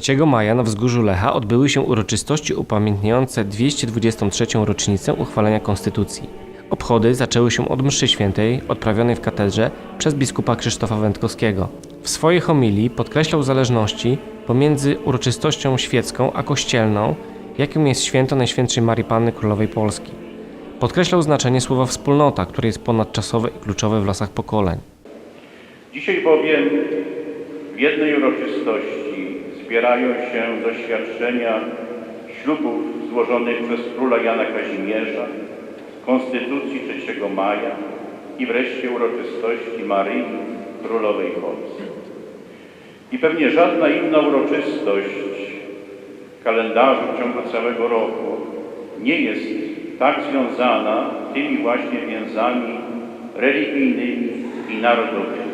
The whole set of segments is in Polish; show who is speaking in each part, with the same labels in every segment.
Speaker 1: 3 maja na wzgórzu Lecha odbyły się uroczystości upamiętniające 223. rocznicę uchwalenia Konstytucji. Obchody zaczęły się od mszy świętej odprawionej w katedrze przez biskupa Krzysztofa Wędkowskiego. W swojej homilii podkreślał zależności pomiędzy uroczystością świecką a kościelną, jaką jest święto Najświętszej Marii Panny Królowej Polski. Podkreślał znaczenie słowa wspólnota, które jest ponadczasowe i kluczowe w lasach pokoleń.
Speaker 2: Dzisiaj bowiem w jednej uroczystości zbierają się doświadczenia ślubów złożonych przez króla Jana Kazimierza, Konstytucji 3 maja i wreszcie uroczystości Maryi Królowej Polski. I pewnie żadna inna uroczystość kalendarzu w ciągu całego roku nie jest tak związana tymi właśnie więzami religijnymi i narodowymi.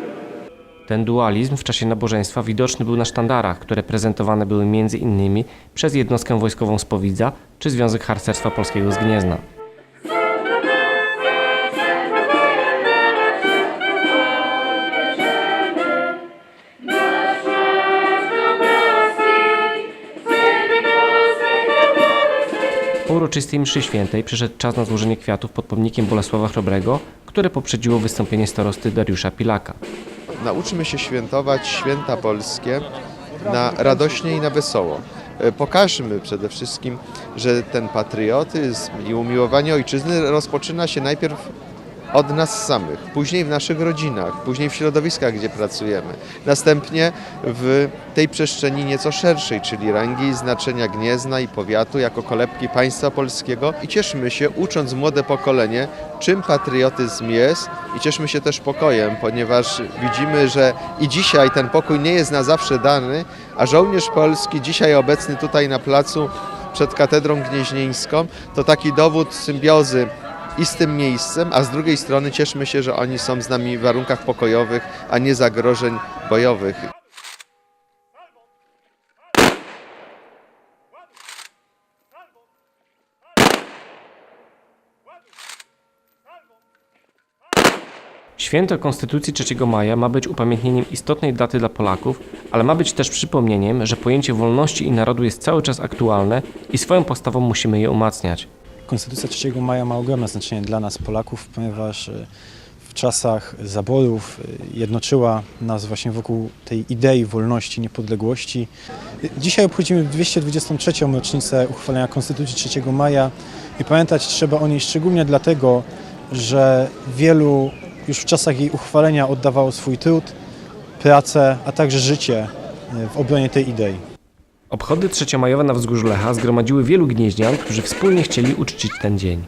Speaker 1: Ten dualizm w czasie nabożeństwa widoczny był na sztandarach, które prezentowane były innymi przez jednostkę wojskową z Powidza czy Związek Harcerstwa Polskiego z Gniezna. Po uroczystej mszy świętej przyszedł czas na złożenie kwiatów pod pomnikiem Bolesława Chrobrego, które poprzedziło wystąpienie starosty Dariusza Pilaka.
Speaker 3: Nauczmy się świętować święta polskie na radośnie i na wesoło. E, Pokażmy przede wszystkim, że ten patriotyzm i umiłowanie ojczyzny rozpoczyna się najpierw od nas samych, później w naszych rodzinach, później w środowiskach, gdzie pracujemy. Następnie w tej przestrzeni nieco szerszej, czyli rangi znaczenia Gniezna i powiatu jako kolebki państwa polskiego i cieszmy się, ucząc młode pokolenie, czym patriotyzm jest i cieszmy się też pokojem, ponieważ widzimy, że i dzisiaj ten pokój nie jest na zawsze dany, a żołnierz polski dzisiaj obecny tutaj na placu przed katedrą gnieźnieńską to taki dowód symbiozy i z tym miejscem, a z drugiej strony cieszmy się, że oni są z nami w warunkach pokojowych, a nie zagrożeń bojowych.
Speaker 1: Święto Konstytucji 3 maja ma być upamiętnieniem istotnej daty dla Polaków, ale ma być też przypomnieniem, że pojęcie wolności i narodu jest cały czas aktualne i swoją postawą musimy je umacniać.
Speaker 4: Konstytucja 3 maja ma ogromne znaczenie dla nas, Polaków, ponieważ e, w czasach zaborów e, jednoczyła nas właśnie wokół tej idei wolności, niepodległości. Dzisiaj obchodzimy 223. rocznicę uchwalenia Konstytucji 3 maja i pamiętać trzeba o niej szczególnie dlatego, że wielu już w czasach jej uchwalenia oddawało swój trud, pracę, a także życie e, w obronie tej idei.
Speaker 1: Obchody trzeciomajowe na wzgórzu Lecha zgromadziły wielu gnieźnian, którzy wspólnie chcieli uczcić ten dzień.